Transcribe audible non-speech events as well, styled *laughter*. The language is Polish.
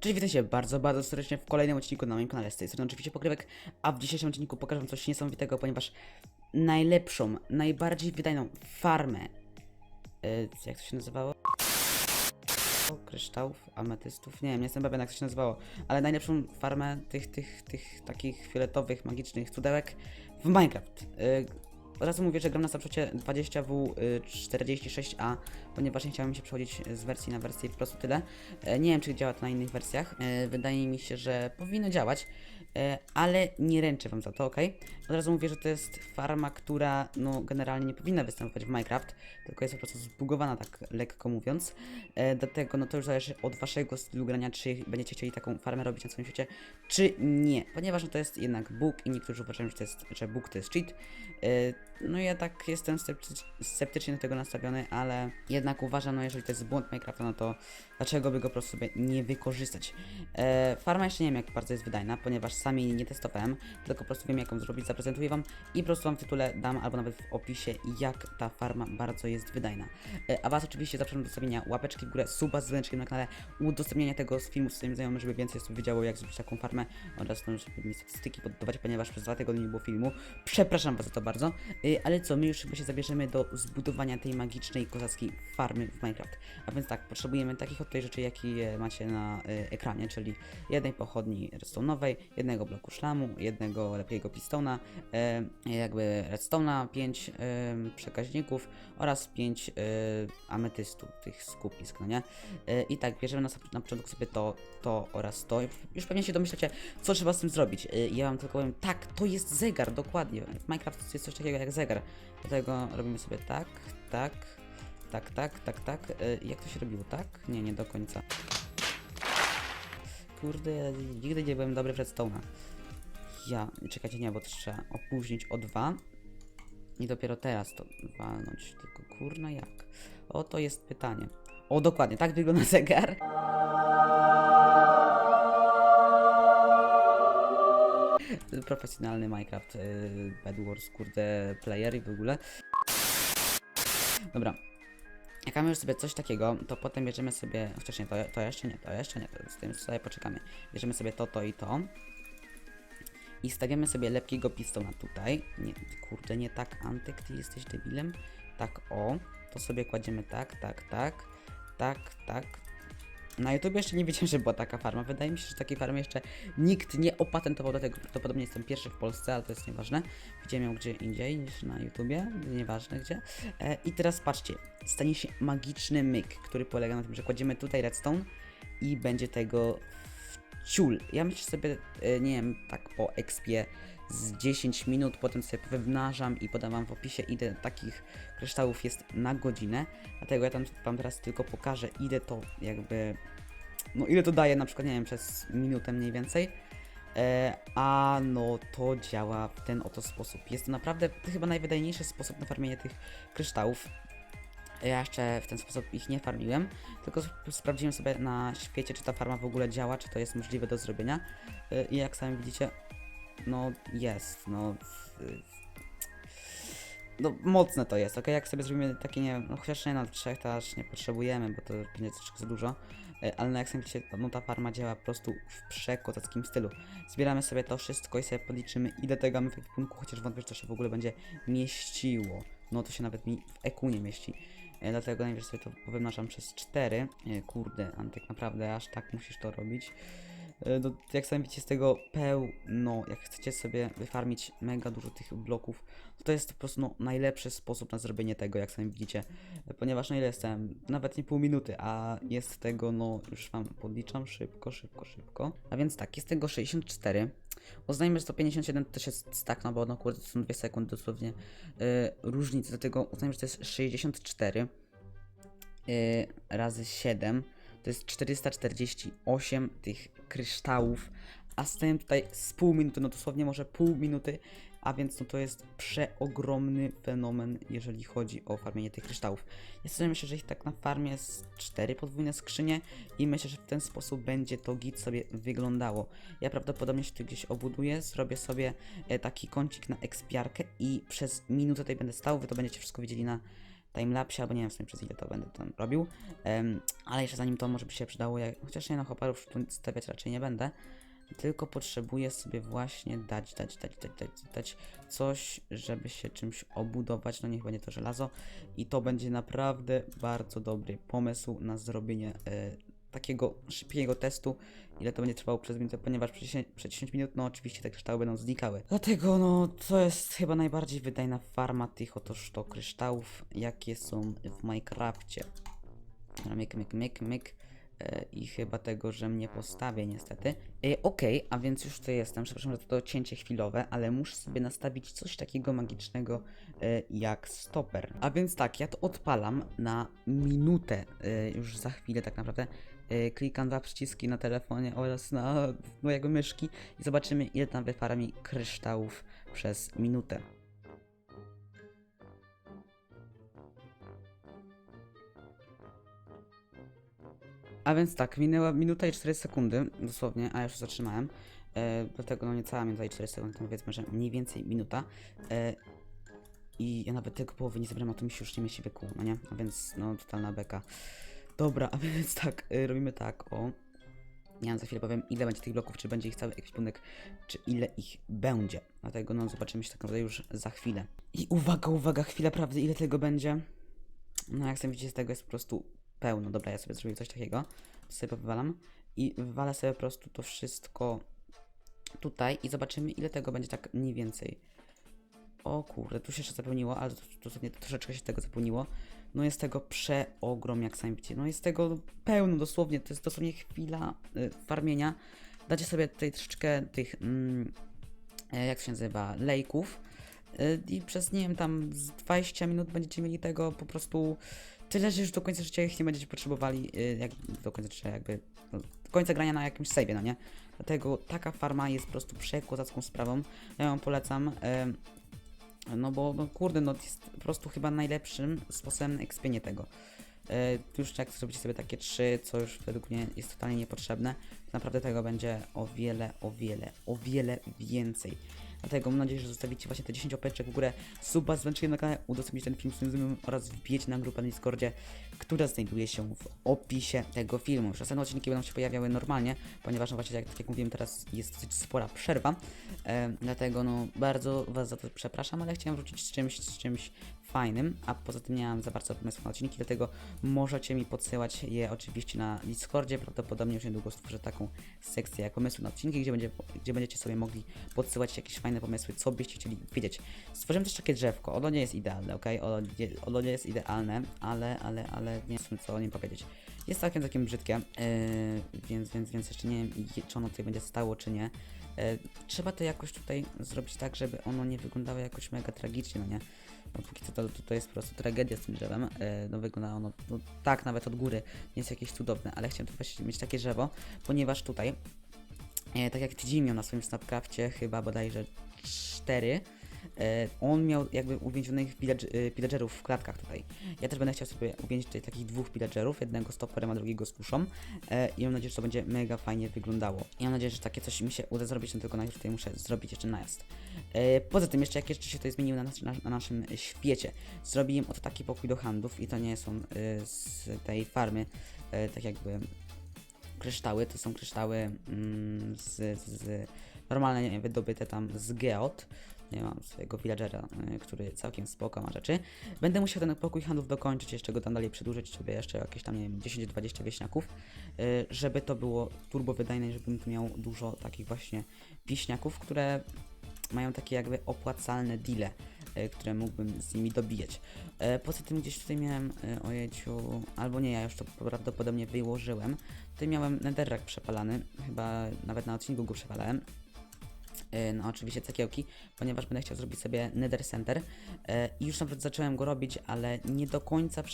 Cześć, witajcie bardzo, bardzo serdecznie w kolejnym odcinku na moim kanale. Z tej strony oczywiście Pokrywek, a w dzisiejszym odcinku pokażę wam coś niesamowitego, ponieważ najlepszą, najbardziej wydajną farmę, yy, jak to się nazywało? Kryształów, ametystów, nie wiem, nie jestem pewien jak to się nazywało, ale najlepszą farmę tych, tych, tych takich fioletowych, magicznych cudełek w Minecraft. Yy, od razu mówię, że gram na Snapchacie 20W46A, ponieważ nie chciałem się przechodzić z wersji na wersję po prostu tyle. E, Nie wiem, czy działa to na innych wersjach. E, Wydaje mi się, że powinno działać, e, ale nie ręczę wam za to, ok? Od razu mówię, że to jest farma, która no, generalnie nie powinna występować w Minecraft, tylko jest po prostu zbugowana, tak lekko mówiąc. Dlatego no to już zależy od waszego stylu grania, czy będziecie chcieli taką farmę robić na swoim świecie, czy nie. Ponieważ no, to jest jednak bug i niektórzy uważają, że, to jest, że bug to jest cheat. No ja tak jestem sceptycz, sceptycznie do tego nastawiony, ale jednak uważam, no jeżeli to jest błąd Minecrafta, no to dlaczego by go po prostu sobie nie wykorzystać. E, farma jeszcze nie wiem jak bardzo jest wydajna, ponieważ sami nie testowałem, tylko po prostu wiem jak ją zrobić, zaprezentuję wam i po prostu wam w tytule dam, albo nawet w opisie, jak ta farma bardzo jest wydajna. E, a was oczywiście zapraszam do zostawienia łapeczki w górę, suba z dzwoneczkiem na kanale, udostępnienia tego z filmu swoim znajomym, żeby więcej osób wiedziało jak zrobić taką farmę oraz no, żeby mi statystyki poddawać, ponieważ przez dwa tygodnie nie było filmu. Przepraszam was za to bardzo, E, ale co, my już chyba się zabierzemy do zbudowania tej magicznej, kozackiej farmy w Minecraft. A więc tak, potrzebujemy takich oto rzeczy, jakie macie na e, ekranie, czyli jednej pochodni redstone'owej, jednego bloku szlamu, jednego lepkiego pistona, e, jakby redstone'a, 5 e, przekaźników oraz 5 e, ametystów, tych skupisk, no nie? I tak, bierzemy na, na początku sobie to, to oraz to. Już, pewnie się domyślacie, co trzeba z tym zrobić. Ja wam tylko powiem, tak, to jest zegar, dokładnie. W Minecraft jest coś takiego jak zegar. Dlatego robimy sobie tak, tak, tak, tak, tak, tak. E, jak to się robiło, tak? Nie, nie do końca. Kurde, nigdy nie byłem dobry w redstone'a. Ja, czekajcie, nie, bo trzeba opóźnić o dwa. I dopiero teraz to walnąć. Tylko kurna jak? O, to jest pytanie. O, dokładnie, tak wygląda zegar. *laughs* Profesjonalny Minecraft, yy, Bed Wars, kurde, player i w ogóle. Dobra. Jak mamy już sobie coś takiego, to potem bierzemy sobie. Wcześniej to, to jeszcze nie, to jeszcze nie, to z tym sobie poczekamy. Bierzemy sobie to, to i to. I stawiamy sobie lepkiego pistona tutaj. Nie, kurde, nie tak, Antek, ty jesteś debilem. Tak, o. To sobie kładziemy tak, tak, tak, tak, tak. Na YouTube jeszcze nie wiedziałem, *laughs* że była taka farma. Wydaje mi się, że takiej farmy jeszcze nikt nie opatentował do tego. Prawdopodobnie jestem pierwszy w Polsce, ale to jest nieważne. Widziałem ją gdzie indziej niż na YouTubie, nieważne gdzie. E, I teraz patrzcie, stanie się magiczny myk, który polega na tym, że kładziemy tutaj redstone i będzie tego ciul. Ja myślę sobie, e, nie wiem, tak po expie z 10 minut, potem sobie wywnażam i podam wam w opisie, ile takich kryształów jest na godzinę. Dlatego ja tam wam teraz tylko pokażę, ile to jakby, no ile to daje na przykład, nie wiem, przez minutę mniej więcej. E, a no to działa w ten oto sposób. Jest to naprawdę chyba najwydajniejszy sposób na farmienie tych kryształów. Ja jeszcze w ten sposób ich nie farmiłem, tylko sp- sprawdziłem sobie na świecie, czy ta farma w ogóle działa, czy to jest możliwe do zrobienia. Y, I jak sami widzicie, no jest, no. No mocne to jest, ok? Jak sobie zrobimy takie, nie no chociaż nie na trzech to aż nie potrzebujemy, bo to będzie troszkę za dużo. Y, Ale sami widzicie, no ta farma działa po prostu w przekozackim stylu. Zbieramy sobie to wszystko i sobie podliczymy ile tego mamy w ekwipunku, chociaż wątpię, że to się w ogóle będzie mieściło. No to się nawet mi w EQ nie mieści. E, Dlatego najpierw sobie to powymnażam przez 4. E, Kurde, Antek, naprawdę aż tak musisz to robić. No, jak sami widzicie z tego pełno, jak chcecie sobie wyfarmić mega dużo tych bloków, to, to jest po prostu no, najlepszy sposób na zrobienie tego, jak sami widzicie. E, Ponieważ no ile jestem? Nawet nie pół minuty, a jest tego, no już wam podliczam szybko, szybko, szybko. A więc tak, jest tego 64. Uznajmy, że 157 to też jest stack, no bo no kurde, to są 2 sekundy dosłownie yy, różnicy, dlatego uznajmy, że to jest 64 yy, razy 7, to jest 448 tych kryształów, a stałem tutaj z pół minuty, no dosłownie może pół minuty, a więc no to jest przeogromny fenomen, jeżeli chodzi o farmienie tych kryształów. Ja sobie myślę, że ich tak na farmie jest 4 podwójne skrzynie i myślę, że w ten sposób będzie to git sobie wyglądało. Ja prawdopodobnie się tu gdzieś obuduję, zrobię sobie e, taki kącik na ekspiarkę i przez minutę tutaj będę stał, wy to będziecie wszystko widzieli na timelapsie, albo nie wiem w sumie przez ile to będę tam robił. Em, ale jeszcze zanim to może by się przydało, jak, chociaż nie no, hoparów tu stawiać raczej nie będę. Tylko potrzebuję sobie właśnie dać, dać, dać, dać, dać, dać coś, żeby się czymś obudować. No niech będzie to żelazo. I to będzie naprawdę bardzo dobry pomysł na zrobienie e, takiego szybkiego testu. Ile to będzie trwało przez minutę, ponieważ przez 10, przez 10 minut, no oczywiście te kryształy będą znikały. Dlatego, no, to jest chyba najbardziej wydajna farma tych otoż to kryształów, jakie są w Minecrafcie. Dobra, Myk, myk, myk, myk. E, I chyba tego, że mnie postawię niestety. E, Okej, a więc już tutaj jestem. Przepraszam, że to cięcie chwilowe, ale muszę sobie nastawić coś takiego magicznego e, jak stoper. A więc tak, ja to odpalam na minutę e, już za chwilę tak naprawdę. E, klikam dwa przyciski na telefonie oraz na mojego myszki i zobaczymy ile tam wypara mi kryształów przez minutę. A więc tak, minęła minuta i 4 sekundy, dosłownie, a już zatrzymałem. E, dlatego no niecała minuta i 4 sekundy, to powiedzmy, że mniej więcej minuta. E, I ja nawet tego połowy nie zebrałem, a to mi się już nie mieści wykuł, no nie? A więc no totalna beka. Dobra, a *laughs* więc tak, e, robimy tak, o. Ja za chwilę powiem, ile będzie tych bloków, czy będzie ich cały ekwipunek, czy ile ich będzie. Dlatego no zobaczymy się tak naprawdę już za chwilę. I uwaga, uwaga, chwila prawdy, ile tego będzie? No jak sobie widzicie, z tego jest po prostu pełno. Dobra, ja sobie zrobię coś takiego. Sobie wywalam i wywalę sobie po prostu to wszystko tutaj i zobaczymy ile tego będzie tak mniej więcej. O kurde, tu się jeszcze zapełniło, ale to, to nie, troszeczkę się tego zapełniło. No jest tego przeogrom, jak sami widzicie. No jest tego pełno, dosłownie. To jest dosłownie chwila y, farmienia. Dacie sobie tutaj troszeczkę tych, mm, e, jak się nazywa, lejków. Y, I przez, nie wiem, tam z 20 minut będziecie mieli tego po prostu tyle, że już do końca życia ich nie będziecie potrzebowali, y, jak do końca życia jakby, no, do końca grania na jakimś save'ie, no nie? Dlatego taka farma jest po prostu przekozacką sprawą. Ja ją polecam. No bo, no kurde, no jest po prostu chyba najlepszym sposobem ekspienie tego. E, już jak zrobicie sobie takie trzy, co już według mnie jest totalnie niepotrzebne, naprawdę tego będzie o wiele, o wiele, o wiele więcej. Dlatego mam nadzieję, że zostawicie właśnie te 10 opeczek w górę, suba z na kanale, udostępnić ten film znajomym oraz wbijecie na grupę na Discordzie, która znajduje się w opisie tego filmu. Już odcinki będą się pojawiały normalnie, ponieważ no właśnie jak, tak jak mówiłem teraz jest dosyć spora przerwa, e, dlatego no bardzo Was za to przepraszam, ale chciałem wrócić z czymś, z czymś fajnym, a poza tym nie mam za bardzo pomysłów na odcinki, dlatego możecie mi podsyłać je oczywiście na Discordzie, prawdopodobnie już niedługo stworzę taką sekcję jak pomysły na odcinki, gdzie, będzie, gdzie będziecie sobie mogli podsyłać jakieś fajne pomysły, co byście chcieli wiedzieć. Stworzyłem też takie drzewko, ono nie jest idealne, ok? Ono, nie- jest idealne, ale, ale, ale nie wiem co o nim powiedzieć. Jest całkiem takim brzydkie, yy, więc, więc, więc jeszcze nie wiem, czy ono tutaj będzie stało, czy nie. E, Trzeba to jakoś tutaj zrobić tak, żeby ono nie wyglądało jakoś mega tragicznie, no nie? No póki co to, to, jest po prostu tragedia z tym drzewem. E, No wygląda ono no, tak nawet od góry, nie jest jakieś cudowne, ale chciałem tu właśnie mieć takie drzewo, ponieważ tutaj, e, tak jak tydzień miał na swoim Snapcrafcie, chyba bodajże 4, e, on miał jakby uwięzionych e, pillagerów w klatkach tutaj. Ja też będę chciał sobie uwięzić tutaj takich dwóch pillagerów, jednego z toporem, a drugiego z kuszą e, i mam nadzieję, że to będzie mega fajnie wyglądało. I mam nadzieję, że takie coś mi się uda zrobić, no tylko najpierw tutaj muszę zrobić jeszcze najazd. E, poza tym jeszcze jakie rzeczy się tutaj zmieniły na, nas, na, na naszym świecie. Zrobiłem oto taki pokój do handlów i to nie są e, z tej farmy, e, tak jakby kryształy, to są kryształy mm, z, z, z nie wiem, wydobyte tam z geot. Mam swojego villagera, y, który całkiem spoko ma rzeczy. Będę musiał ten pokój handlów dokończyć, jeszcze go tam dalej przedłużyć, sobie jeszcze jakieś tam, nie wiem, 10-20 wieśniaków, y, żeby to było turbo wydajne żebym tu miał dużo takich właśnie wieśniaków, które mają takie jakby opłacalne deale, y, które mógłbym z nimi dobijać. E, Poza tym gdzieś tutaj miałem, ojeciu, albo nie, ja już to prawdopodobnie wyłożyłem. Tutaj miałem netherrack przepalany, chyba nawet na odcinku go przepalałem. E, No oczywiście cegiełki, ponieważ będę chciał zrobić sobie nether center. E, i już nawet zacząłem go robić, ale nie do końca przemyślałem